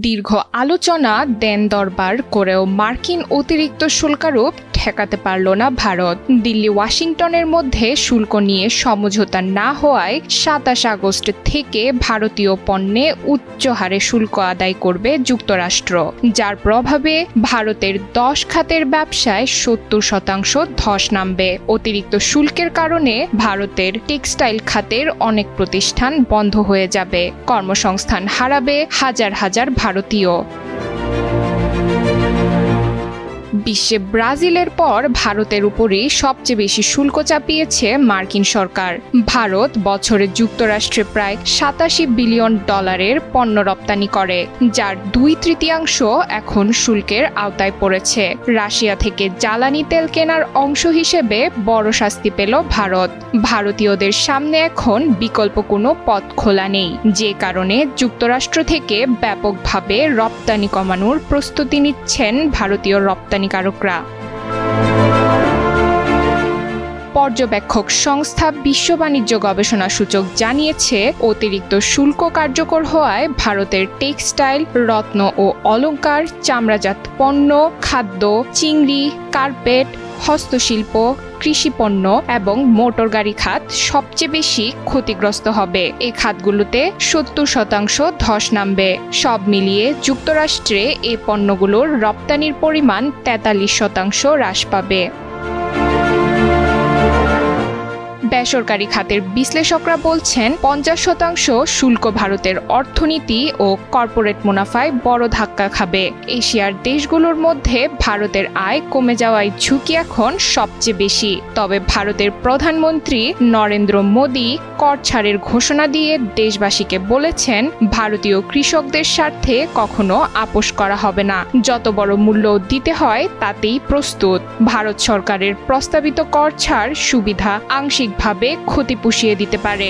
দীর্ঘ আলোচনা দেন দরবার করেও মার্কিন অতিরিক্ত শুল্কারোপ ঠেকাতে পারল না ভারত। দিল্লি, ওয়াশিংটনের মধ্যে শুল্ক নিয়ে সমঝোতা না হওয়ায় সাতাশ আগস্ট থেকে ভারতীয় পণ্যে উচ্চ হারে শুল্ক আদায় করবে যুক্তরাষ্ট্র, যার প্রভাবে ভারতের দশ খাতের ব্যবসায় সত্তর শতাংশ ধস নামবে। অতিরিক্ত শুল্কের কারণে ভারতের টেক্সটাইল খাতের অনেক প্রতিষ্ঠান বন্ধ হয়ে যাবে। কর্মসংস্থান হারাবে হাজার হাজার ভারতীয়। বিশ্বে ব্রাজিলের পর ভারতের উপরই সবচেয়ে বেশি শুল্ক চাপিয়েছে মার্কিন সরকার। ভারত বছরে যুক্তরাষ্ট্রে প্রায় সাতাশি বিলিয়ন ডলারের পণ্য রপ্তানি করে, যার দুই তৃতীয়াংশ এখন শুল্কের আওতায় পড়েছে। রাশিয়া থেকে জ্বালানি তেল কেনার অংশ হিসেবে বড় শাস্তি পেল ভারত। ভারতীয়দের সামনে এখন বিকল্প কোনো পথ খোলা নেই। যে কারণে যুক্তরাষ্ট্র থেকে ব্যাপকভাবে রপ্তানি কমানোর প্রস্তুতি নিচ্ছেন ভারতীয় রপ্তানিকারকরা পর্যবেক্ষক সংস্থা বিশ্ব বাণিজ্য গবেষণা সূচক জানিয়েছে, অতিরিক্ত শুল্ক কার্যকর হওয়ায় ভারতের টেক্সটাইল, রত্ন ও অলঙ্কার চামড়াজাত পণ্য, খাদ্য, চিংড়ি, কার্পেট হস্তশিল্প কৃষিপণ্য এবং মোটর গাড়ি খাত সবচেয়ে বেশি ক্ষতিগ্রস্ত হবে। এই খাতগুলোতে সত্তর শতাংশ ধস নামবে। সব মিলিয়ে যুক্তরাষ্ট্রে এই পণ্যগুলোর রপ্তানির পরিমাণ তেতাল্লিশ শতাংশ হ্রাস পাবে। বেসরকারি খাতের বিশ্লেষকরা বলছেন, পঞ্চাশ শতাংশ শুল্ক ভারতের অর্থনীতি ও কর্পোরেট মুনাফায় বড় ধাক্কা খাবে। এশিয়ার দেশগুলোর মধ্যে ভারতের আয় কমে যাওয়ায় ঝুঁকি এখন সবচেয়ে বেশি। তবে ভারতের প্রধানমন্ত্রী নরেন্দ্র মোদী কর ছাড়ের ঘোষণা দিয়ে দেশবাসীকে বলেছেন, ভারতীয় কৃষকদের স্বার্থে কখনো আপোষ করা হবে না। যত বড় মূল্য দিতে হয়, তাতেই প্রস্তুত। ভারত সরকারের প্রস্তাবিত কর ছাড় সুবিধা আংশিকভাবে ক্ষতি পুষিয়ে দিতে পারে।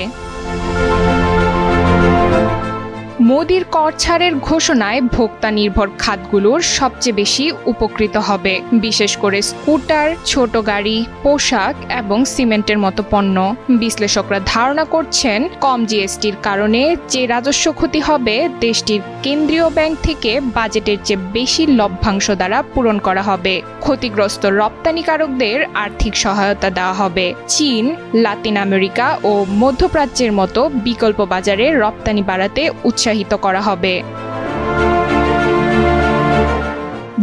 মোদির কর ছাড়ের ঘোষণায় ভোক্তা নির্ভর খাতগুলোর সবচেয়ে বেশি উপকৃত হবে। বিশেষ করে স্কুটার, ছোট গাড়ি, পোশাক এবং সিমেন্টের মতো পণ্য। বিশ্লেষকরা ধারণা করছেন, কম জিএসটির কারণে যে রাজস্ব ক্ষতি হবে, দেশটির কেন্দ্রীয় ব্যাংক থেকে বাজেটের চেয়ে বেশি লভ্যাংশ দ্বারা পূরণ করা হবে। ক্ষতিগ্রস্ত রপ্তানিকারকদের আর্থিক সহায়তা দেওয়া হবে। চীন, লাতিন আমেরিকা ও মধ্যপ্রাচ্যের মতো বিকল্প বাজারে রপ্তানি বাড়াতে উৎসাহিত করা হবে।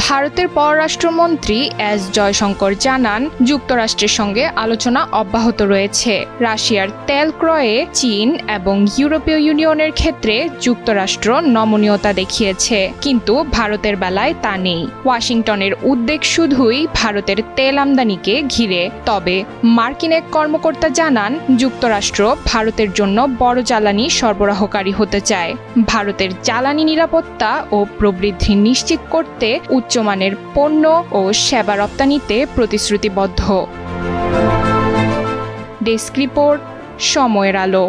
ভারতের পররাষ্ট্রমন্ত্রী এস জয়শঙ্কর জানান, যুক্তরাষ্ট্রের সঙ্গে আলোচনা অব্যাহত রয়েছে। রাশিয়ার তেল ক্রয়ে চীন এবং ইউরোপীয় ইউনিয়নের ক্ষেত্রে যুক্তরাষ্ট্র নমনীয়তা দেখিয়েছে, কিন্তু ভারতের বেলায় তা নেই। ওয়াশিংটনের উদ্বেগ শুধুই ভারতের তেল আমদানিকে ঘিরে। তবে মার্কিন এক কর্মকর্তা জানান, যুক্তরাষ্ট্র ভারতের জন্য বড় জ্বালানি সরবরাহকারী হতে চায়। ভারতের জ্বালানি নিরাপত্তা ও প্রবৃদ্ধি নিশ্চিত করতে উচ্চমানের পণ্য ও সেবা রপ্তানিতে প্রতিশ্রুতিবদ্ধ। ডেস্ক রিপোর্ট সময়ের আলো।